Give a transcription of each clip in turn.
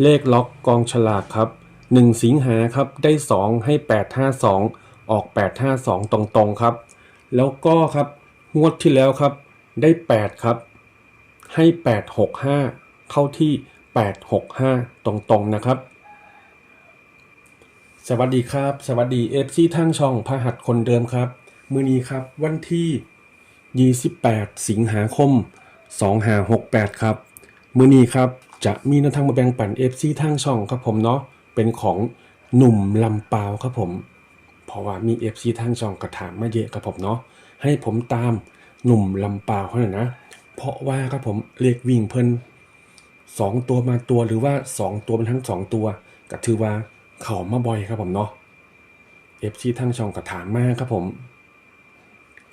เลขล็อกกองฉลากครับ 1 สิงหาครับได้ 2 ให้ 852 ออก 852 ตรงๆครับ แล้วก็ครับงวดที่แล้วครับ ได้ 8 ครับ ให้ 865 เข้าที่ 865 ตรงๆนะครับ สวัสดีครับ สวัสดีเอฟซีทั้งช่องพหัสคนเดิมครับ มือนี้ครับวันที่ 28 สิงหาคม 2568 ครับ มือนี้ครับ จะมีแนวทางมาแบ่งปันเอฟซีทั้งช่องครับผมเนาะเป็นของหนุ่มลำปาวครับผม เพราะว่ามีเอฟซีทั้งช่องกระถามมาเยอะครับผมเนาะให้ผมตามหนุ่มลำปาวเขาหน่อยนะ เพราะว่าครับผมเรียกวิ่งเพิ่นสองตัวมาตัวหรือว่าสองตัวเป็นทั้งสองตัวก็ถือว่าเขามาบ่อยครับผมเนาะเอฟซีทั้งช่องก็ถามมากครับผม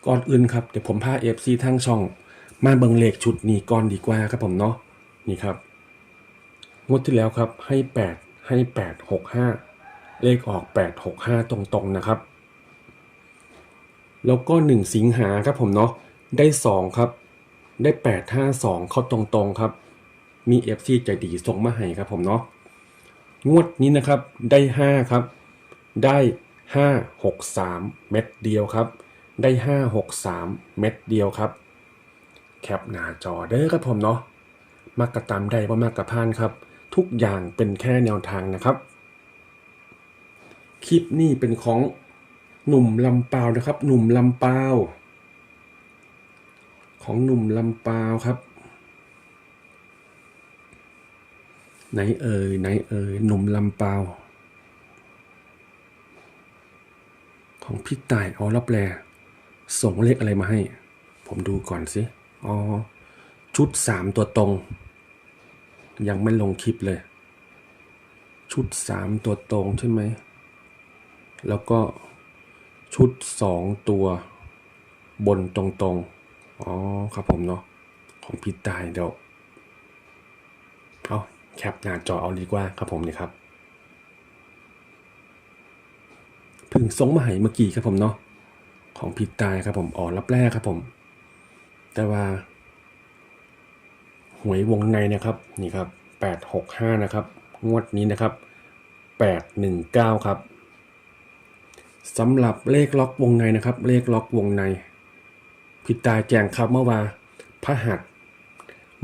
ก่อนอื่นครับเดี๋ยวผมพาเอฟซีทั้งช่อง มาเบิงเลขชุดนี้ก่อนดีกว่าครับผมเนาะนี่ครับ งวดที่แล้วครับให้แปดให้แปดหกห้าเลขออกแปดหกห้าตรงๆนะครับ แล้วก็หนึ่งสิงหาครับผมเนาะได้สองครับ ได้แปดห้าสองเข้าตรงๆครับ มี FC ใจดีส่งมาให้ครับผมเนาะงวดนี้นะครับได้ 5 ครับ ได้ 5 6 3 เม็ดเดียวครับ ได้ 5 6 3 เม็ดเดียวครับ แคปหน้าจอเด้อครับผมเนาะมากกระตามได้ว่ามากกระพานครับ ทุกอย่างเป็นแค่แนวทางนะครับ คลิปนี้เป็นของหนุ่มลำปาวนะครับ หนุ่มลำปาว ของหนุ่มลำปาวครับ ไหนเอ่ยไหนเอ่ยหนุ่มลำปาว ของพี่ต่ายออรับแลส่งเลขอะไรมาให้ ผมดูก่อนสิอ๋อชุดสามตัวตรง ยังไม่ลงคลิปเลย ชุดสามตัวตรงใช่ไหม แล้วก็ชุดสองตัวบนตรงๆ อ๋อครับผมเนาะของพี่ตายเดี๋ยวเอาแคปหน้าจอเอาดีกว่าครับผมนี่ครับพึ่งส่งมาให้เมื่อกี้ครับผมเนาะของพี่ตายครับผมอ๋อรับแรกครับผม แต่ว่า หวยวงในนะครับนี่ครับแปดหกห้านะครับงวดนี้นะครับแปดหนึ่งเก้าครับสำหรับเลขล็อกวงในนะครับ เลขล็อกวงในพี่ตายแจงครับเมื่อวานพระหัส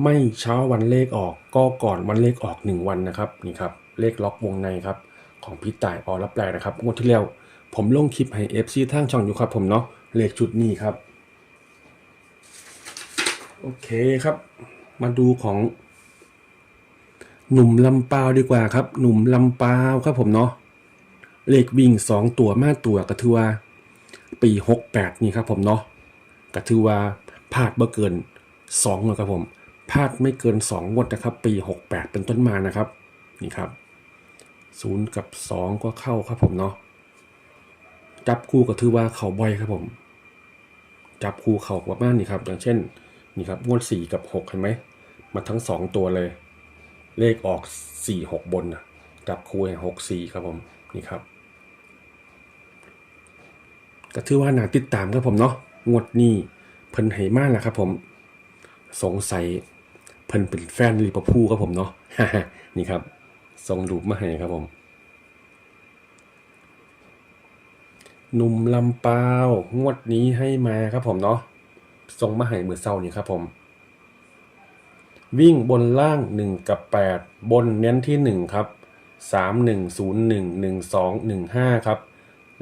ไม่เช้าวันเลขออกก็ก่อนวันเลขออกหนึ่งวันนะครับนี่ครับเลขล็อกวงในครับของพี่ต่ายออรับแปลนะครับงวดที่แล้วผมลงคลิปให้ FC ทางช่องอยู่ครับผมเนาะเลขชุดนี้ครับ โอเคครับ มาดูของหนุ่มลำปาวดีกว่าครับ หนุ่มลำปาวครับผมเนาะเลขวิ่งสองตัวมาตัวก็ถือว่าปีหกแปดนี่ครับผมเนาะก็ถือว่าพลาดเบ่เกินสองนะครับผมพลาดไม่เกิน2งวดนะครับ ปี68เป็นต้นมานะครับ นี่ครับ0กับ2ก็เข้าครับผมเนาะจับคู่ก็ถือว่าเข่าบ่อยครับผม จับคู่เข่าประมาณนี้ครับ อย่างเช่น นี่ครับงวด4กับ6เห็นไหมมาทั้ง 2 ตัวเลย เลขออก 4 6 บนนะจับคู่ให้6 4 ครับผมนี่ครับก็ถือว่าน่าติดตามครับผมเนาะงวดนี้เพิ่นให้มากแหละครับผม สงสัยเพิ่นเป็นแฟนลิเวอร์พูลครับผมเนาะนี่ครับส่งรูปมาให้ครับผมหนุ่มลำปาวงวดนี้ให้มาครับผมเนาะ ส่งมาให้มือเศร้านี่ครับผม วิ่งบนล่าง 1 กับ 8 บนเน้นที่ 1 ครับ 3 1 0 1 1 2 1 5 ครับ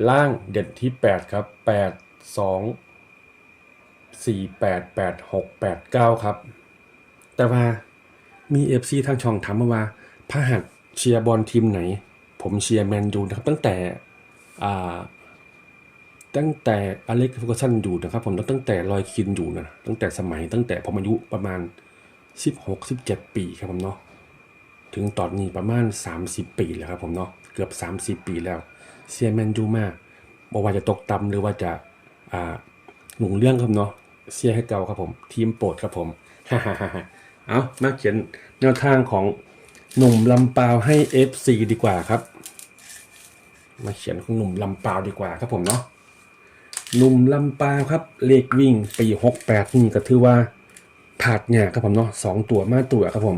ล่างเด็ดที่ 8 ครับ 8 2สี่แปดแปดหกแปดเก้าครับ แต่ว่ามีเอฟซีทางช่องถามมาว่าพระหัสเชียร์บอลทีมไหน ผมเชียร์แมนยูนะครับตั้งแต่อ่า ตั้งแต่อเล็กซ์ฟูกสันอยู่นะครับผมตั้งแต่ลอยคินอยู่นะตั้งแต่สมัยตั้งแต่ผมอายุประมาณ 16 17 ปีครับผมเนาะถึงตอนนี้ประมาณ 30 ปีแล้วครับผมเนาะเกือบ 30 ปีแล้วเชียแมนยูมากบอกว่าจะตกต่ำหรือว่าจะอ่าหนุ่งเรื่องครับเนาะเชียให้เก่าครับผม ทีมโปรดครับผมฮ่าฮ่าฮ่าเอามาเขียนแนวทางของหนุ่มลำปาวให้ FC ดีกว่าครับ มาเขียนของหนุ่มลำปาวดีกว่าครับผมเนาะ หนุ่มลำปาวครับ เลขวิ่งปีหกแปดนี่ก็ถือว่าผาดเนี่ยครับผมเนาะสองตัวมาตัวครับผม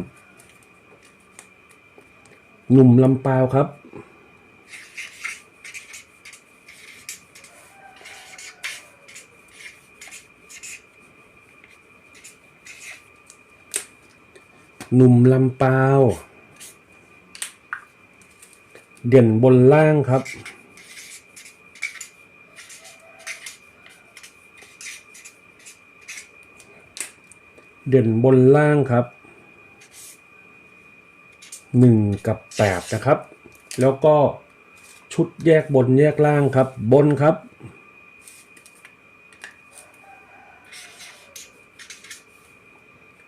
หนุ่มลำปาวครับหนุ่มลำปาว เด่นบนล่างครับ เด่นบนล่างครับหนึ่งกับแปดนะครับ แล้วก็ชุดแยกบนแยกล่างครับ บนครับ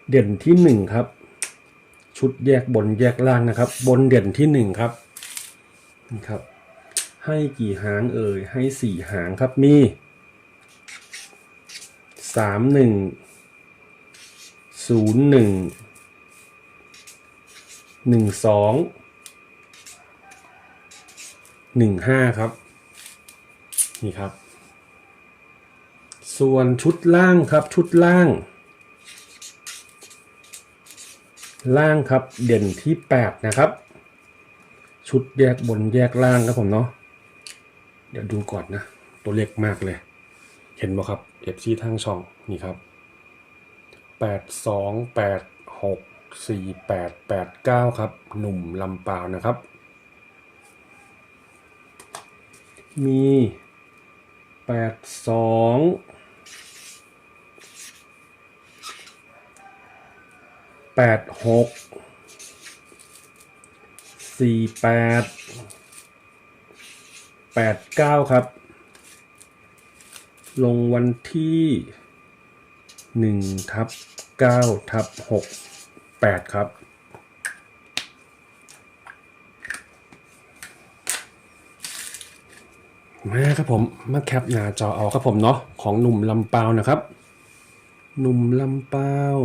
เด่นที่หนึ่งครับ ชุดแยกบนแยกล่างนะครับ บนเด่นที่หนึ่งครับนี่ครับ ให้กี่หางเอ่ยให้สี่หางครับมีสามหนึ่ง ศูนย์หนึ่งหนึ่งสองหนึ่งห้าครับ นี่ครับ ส่วนชุดล่างครับชุดล่าง ล่างครับเด่นที่แปดนะครับ ชุดแยกบนแยกล่างครับผมเนาะเดี๋ยวดูก่อนนะ ตัวเล็กมากเลย เห็นไหมครับ FC ทางช่องนี่ครับ แปดสองแปดหกสี่แปดแปดเก้าครับ หนุ่มลำปาวนะครับ มีแปดสองแปดหกสี่แปดแปดเก้าครับ ลงวันที่ หนึ่งทับเก้าทับหกแปดครับ มาครับผมมาแคปหน้าจอเอาครับผมเนาะของหนุ่มลำปาวนะครับ หนุ่มลำปาว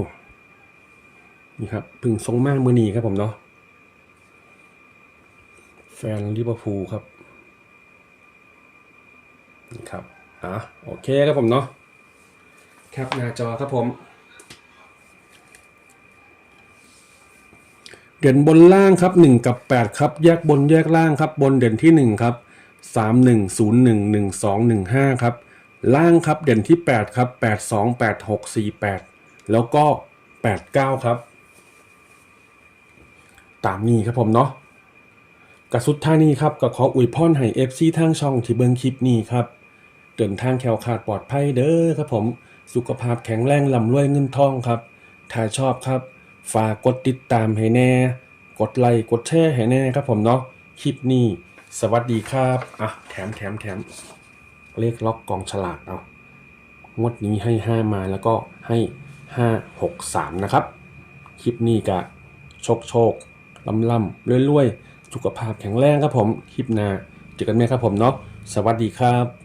นี่ครับพึ่งทรงมากมือนีครับผมเนาะแฟนลิเวอร์พูลครับนี่ครับอะโอเคครับผมเนาะ แคปหน้าจอครับผม เด่นบนล่างครับ 1 กับ 8 ครับ แยกบนแยกล่างครับ บนเด่นที่ 1 ครับ 3 1 0 1 1 2 1 5 ครับ ล่างครับเด่นที่ 8 ครับ 8 2 8 6 4 8 แล้วก็ 8 9 ครับ ตามนี้ครับผมเนาะกระสุดท่านี้ครับก็ขออวยพรให้ FC ทางช่องที่เบิ่งคลิปนี้ครับเดินทางแคล้วคลาดปลอดภัยเด้อครับผม สุขภาพแข็งแรงลำรวยเงินทองครับ ถ้าชอบครับ ฝากกดติดตามให้แน่ กดไลค์กดแชร์ให้แน่ครับผมเนาะคลิปนี้ สวัสดีครับอะแถมแถมแถมเลขล็อกกองฉลากเอางวดนี้ให้ 5 มาแล้วก็ให้ 5 6 3 นะครับ คลิปนี้กะโชคโชคล่ำล่ำรวยรวยสุขภาพแข็งแรงครับผม คลิปหน้าเจอกันไหมครับผมเนาะสวัสดีครับ